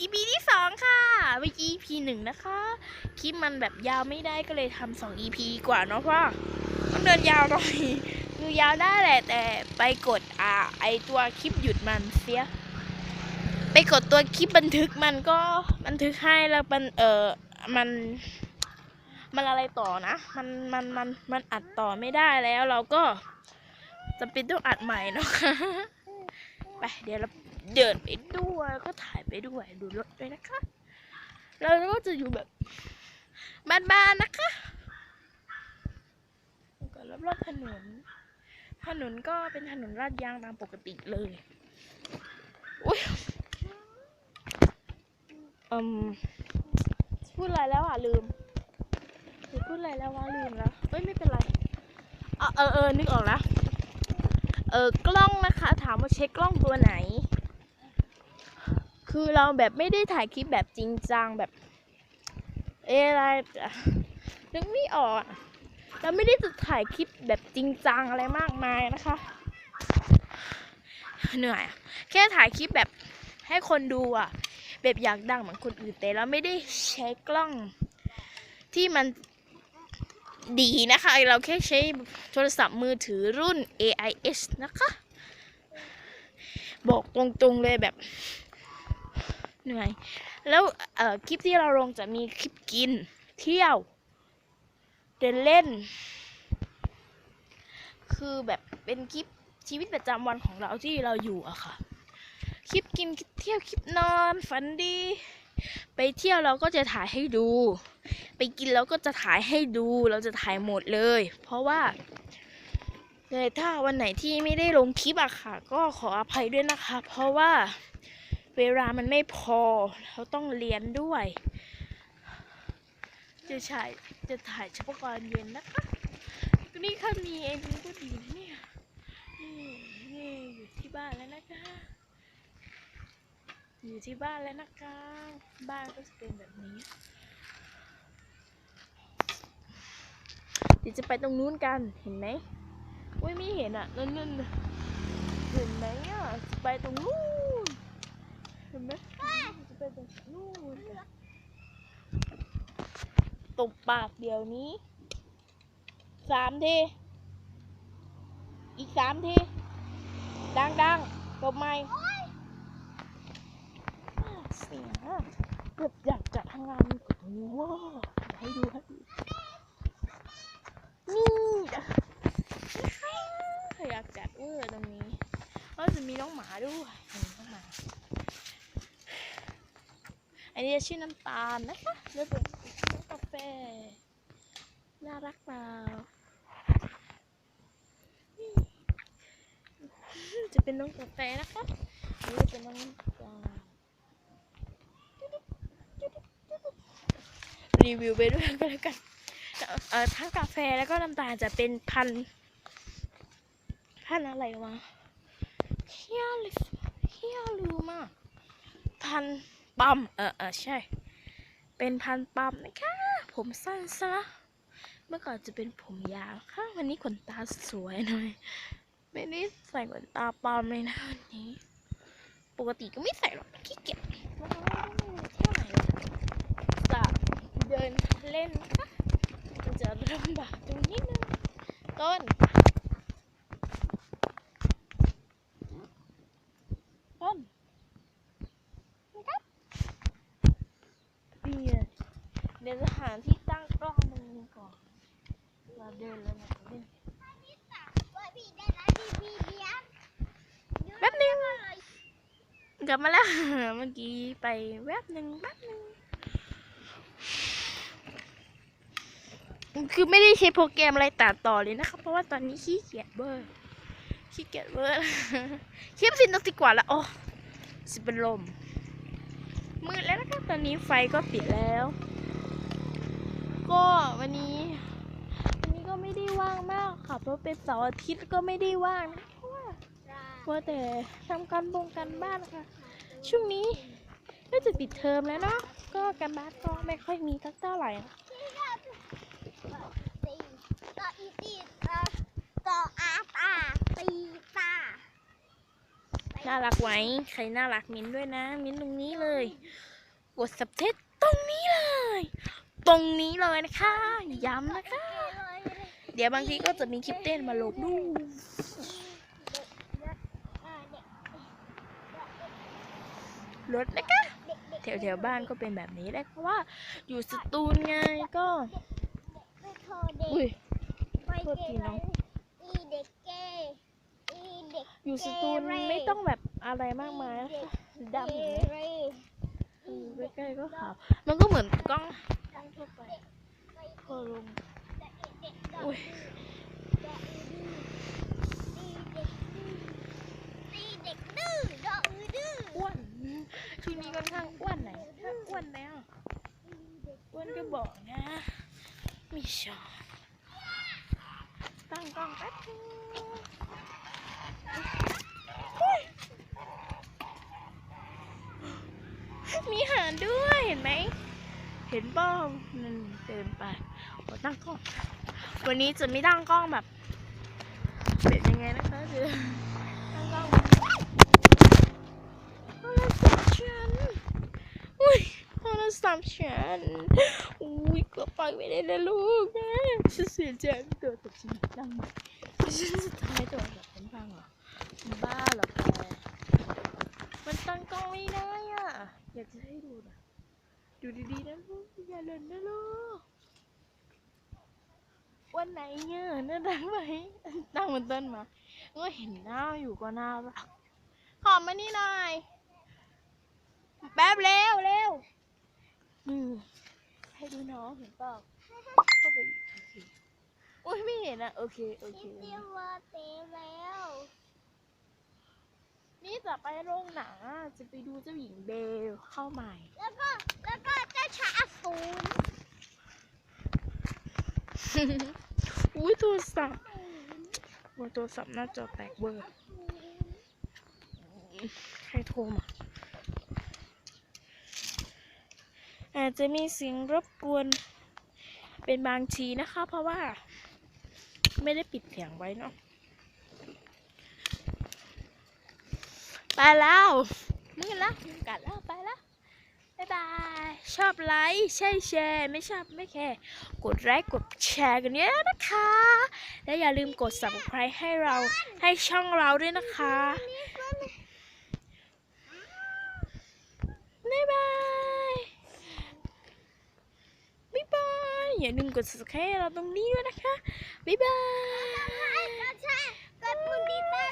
EP ที่สองค่ะเมื่อกี้ EP หนึ่งนะคะคลิปมันแบบยาวไม่ได้ก็เลยทำสอง EP ดีกว่าเนาะเพราะว่ามันเดินยาวหน่อยคือยาวได้แหละแต่ไปกดอ่าไอตัวคลิปหยุดมันเสีย ไปกดตัวคลิปบันทึกมันก็บันทึกให้แล้วมันเออมันมันอะไรต่อนะ มันมันมันมันอัดต่อไม่ได้แล้วเราก็จำเป็นต้องอัดใหม่เนาะไปเดี๋ยวเรา เดินไปด้วยก็ถ่ายไปด้วยดูรถด้วยนะคะ เราก็จะอยู่แบบบ้านๆนะคะก็รอบๆถนน ถนนก็เป็นถนนลาดยางตามปกติเลยอุ้ยอืมพูดอะไรแล้วอะลืมพูดอะไรแล้ววะลืมแล้วเอ้ยไม่เป็นไรเออเออนึกออกแล้วเออกล้องนะคะ ถามว่าใช้กล้องตัวไหน คือเราแบบไม่ได้ถ่ายคลิปแบบจริงจังแบบ เอะอะไรนึกไม่ออกเราไม่ได้จะถ่ายคลิปแบบจริงจังอะไรมากมายนะคะ เหนื่อยแค่ถ่ายคลิปแบบให้คนดูอะ แบบอยากดังเหมือนคนอื่นแต่เราไม่ได้ใช้กล้องที่มันดีนะคะ เราแค่ใช้โทรศัพท์มือถือรุ่น AIS นะคะ บอกตรงๆเลยแบบ เหนื่อย แล้วเอ่อคลิปที่เราลงจะมีคลิปกิน เที่ยว เดินเล่น คือแบบเป็นคลิปชีวิตประจำวันของเราที่เราอยู่อะค่ะ คลิปกินคลิปเที่ยวคลิปนอนฝันดี ไปเที่ยวเราก็จะถ่ายให้ดู ไปกินเราก็จะถ่ายให้ดู เราจะถ่ายหมดเลย เพราะว่าเลยถ้าวันไหนที่ไม่ได้ลงคลิปอะค่ะ ก็ขออภัยด้วยนะคะ เพราะว่า เวลามันไม่พอ เราต้องเรียนด้วย จะถ่ายจะถ่ายเฉพาะตอนเย็นนะคะนี่แค่มีเองก็ดีนะเนี่ยนี่นี่อยู่ที่บ้านแล้วนะคะ อยู่ที่บ้านแล้วนะคะ บ้านก็จะเป็นแบบนี้เดี๋ยวจะไปตรงนู้นกันเห็นไหมอุ้ยไม่เห็นอะนั่นนั่นเห็นไหมอะจะไปตรงนู้น เห็นไหมจะไปตรงนู้น ตบปากเดี๋ยวนี้สามทีอีกสามทีดังดังๆตบไม่เสียงอะแบบอยากจะทำงานโอ้โหให้ดูให้ดูนี่อยากจัดเวอตรงนี้ก็จะมีน้องหมาด้วยนน้องหมา อันนี้ชื่อน้ำตาลนะคะแล้วเป็นน้อก ฟน่ารักเปล่าจะเป็นน้องกาแฟนะคะอันนี่จะเป็นน้องน้ำตารีวิวไปด้วยก็แล้วกันเอ่อทั้งกาแฟแล้วก็น้ำตาลจะเป็นพัน พันอะไรวะเฮียลิเฮียลืมอะพันปั๊มเออเออใช่ เป็นพันปั๊มนะคะ ผมสั้นซะเมื่อก่อนจะเป็นผมยาวค่ะ วันนี้ขนตาสวยหน่อย ไม่ได้ใส่ขนตาปลอมเลยนะวันนี้ ปกติก็ไม่ใส่หรอกขี้เกียจเที่ยวไหนะจะเดินเล่นนะคะจะลำบากตรงนิดนึงต้น ต้นนะครับนี่เลยเดี๋ยวจะหาที่ตั้งกล้องตรงนี้ก่อน เราเดินแล้วนะเล่นแป๊บนึงกลับมาแล้ว เมื่อกี้ไปแวบหนึ่งแป๊บหนึ่งคือไม่ได้ใช้โปรแกรมอะไรตัดต่อเลยนะคะเพราะว่าตอนนี้ขี้เกียจเบอร์ขี้เกียจเบอร์คลิปสินตกดีกว่าละโอ้สิเป็นลมมืดแล้วนะคะตอนนี้ไฟก็ปิดแล้ว ก็วันนี้วันนี้ก็ไม่ได้ว่างมากค่ะเพราะเป็นเสาร์อาทิตย์ก็ไม่ได้ว่างนะเพราะว่าว่าแต่ทำการบงการบ้านค่ะ ช่วงนี้ก็จะปิดเทอมแล้วเนาะก็การบ้านก็ไม่ค่อยมีสักเท่าไหร่นะต่ออีตีต่อต่ออาตาตีตาตีน่ารักไหมใครน่ารักมิ้นด้วยนะ มิ้นตรงนี้เลย กด subscribe ตรงนี้เลย ตรงนี้เลยนะคะ ย้ำนะคะ เดี๋ยวบางทีก็จะมีคลิปเต้นมาลงดูรถนะคะแถวแถวๆบ้านก็เป็นแบบนี้แหละเพราะว่าอยู่สตูลไงก็อุ้ยโทษทีน้องอีเด็กเกย์อีเด็กอยู่สตูลไม่ต้องแบบอะไรมากมายนะคะดำ อย่างเงี้ยเรเออใกล้ๆก็ขาวมันก็เหมือนกล้องกล้องทั่วไปพอลงอุ้ยตีเด็กดื้อดอกอือดื้ออ้วนช่วงนี้ค่อนข้างอ้วนไหนถ้าอ้วนแล้วอ้วนก็บอกนะไมีชอบตั้งกล้องแป๊บนึงอุ๊ย มีหานด้วยเห็นไหม เห็นบ้องนั่นเดินไปขอตั้งกล้อง วันนี้จะไม่ตั้งกล้องแบบเป็นยังไงนะคะเดี๋ยวตั้งกล้องโทรศัพท์ฉันอุ้ยโทรศัพท์ฉันอุ้ยก็ไปไม่ได้นะลูกแม่ฉันเสียใจโทรศัพท์ฉันดังฉันจะทำให้โทรศัพท์ฉันพังเหรอบ้าเหรอแกมันตั้งกล้องไม่ได้ อยากจะให้ดูนะดูดีๆนะลูกอย่าหล่นนะลูกวันไหนเนี่ยน่ารักไหมตั้งบนต้นมาก็เห็นหน้าอยู่ก็น่ารักขอมมานี่หน่อยแป๊บเร็วเร็วอืมให้ดูน้องเห็นเปล่าเข้าไปอีกโอ๊ยไม่เห็นอะโอเค โอเค เดียวว่าเตะแล้ว จะไปโรงหนังอะจะไปดูเจ้าหญิงเบลเข้าใหม่ แล้วก็แล้วก็เจ้าชายอสูรอุ้ยโทรศัพท์บนโทรศัพท์หน้าจอแตกเวอร์ ใครโทรมาอาจจะมีเสียงรบกวนเป็นบางทีนะคะ เพราะว่าไม่ได้ปิดเสียงไว้เนาะ ไปแล้วมืดแล้วยุงกัดแล้วไปแล้วบ๊ายบาย ชอบไลค์ใช่แชร์ ไม่ชอบไม่แคร์กดไลค์กดแชร์กันเยอะนะคะ และอย่าลืมกด subscribe ให้เราให้ช่องเราด้วยนะคะบ๊ายบายบ๊ายบายอย่าลืมกด subscribe ให้เราตรงนี้ด้วยนะคะบ๊ายบายเจ้าชายกดปุ่มติดตาม